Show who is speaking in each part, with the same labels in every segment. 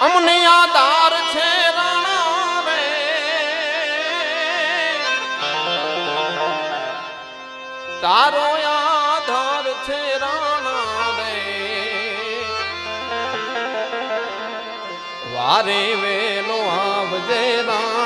Speaker 1: અમને આધાર છે રાણા રે તારો આધાર છે રાણા રે વારે વેલો આવજે રાણા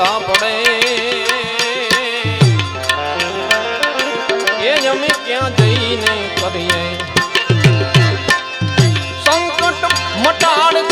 Speaker 1: જતા પડે. એ અમે ક્યાં જઈને કરીએ? સંકટ મટાડ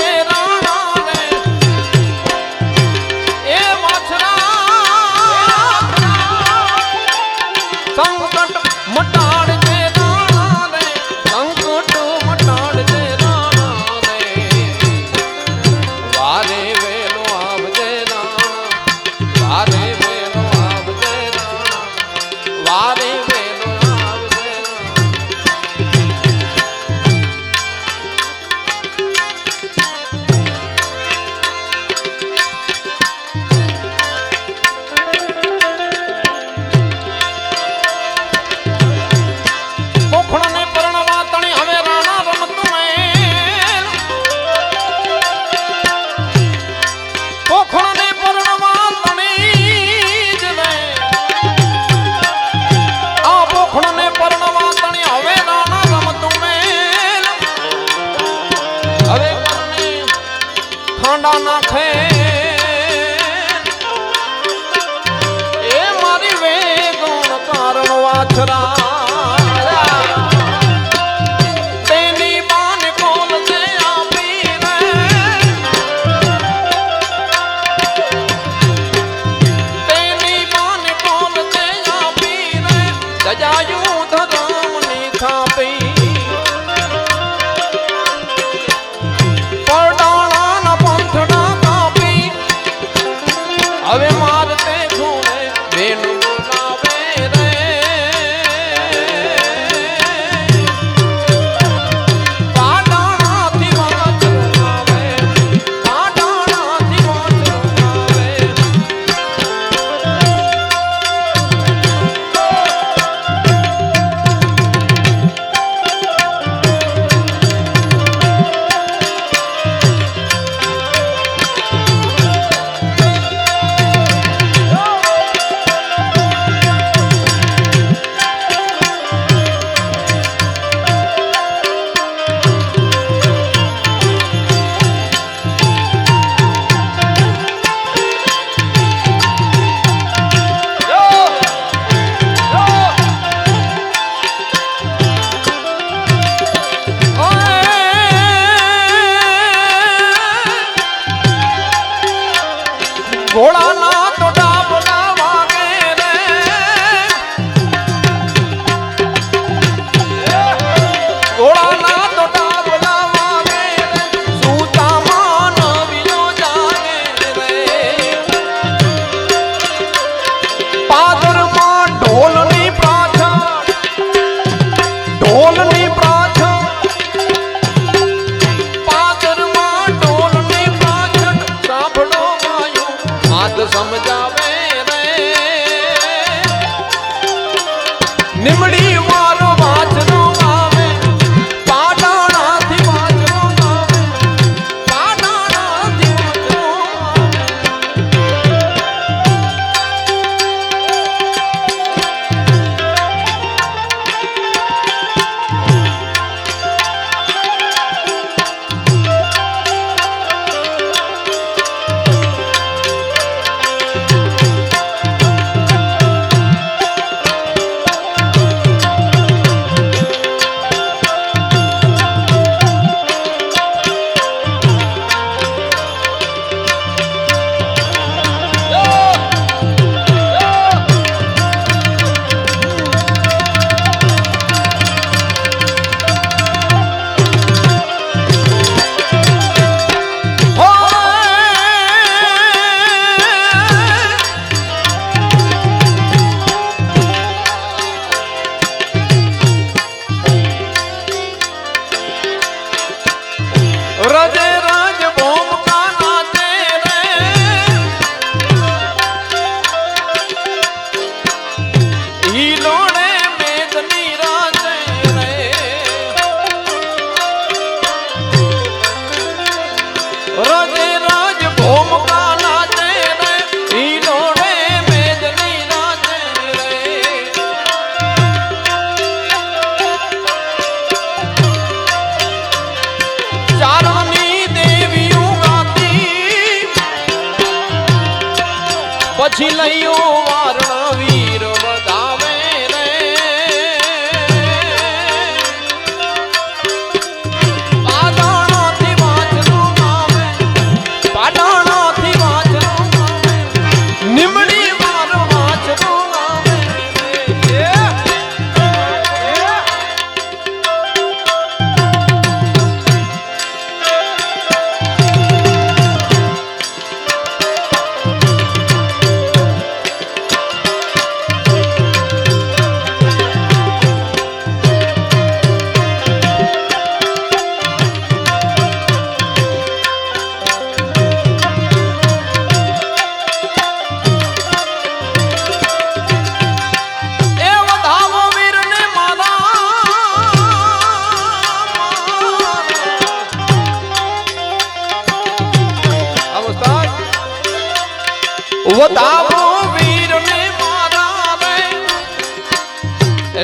Speaker 1: વધાવો વીરને મારા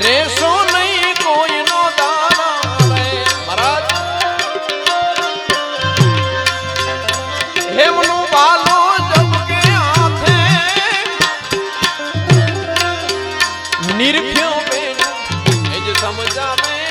Speaker 1: રે કોઈનો દાના રે મહારાજ. હેમનો બાલો જબકે હાથે. નિર્ભ્યો બેન, એ જ સમજાવે.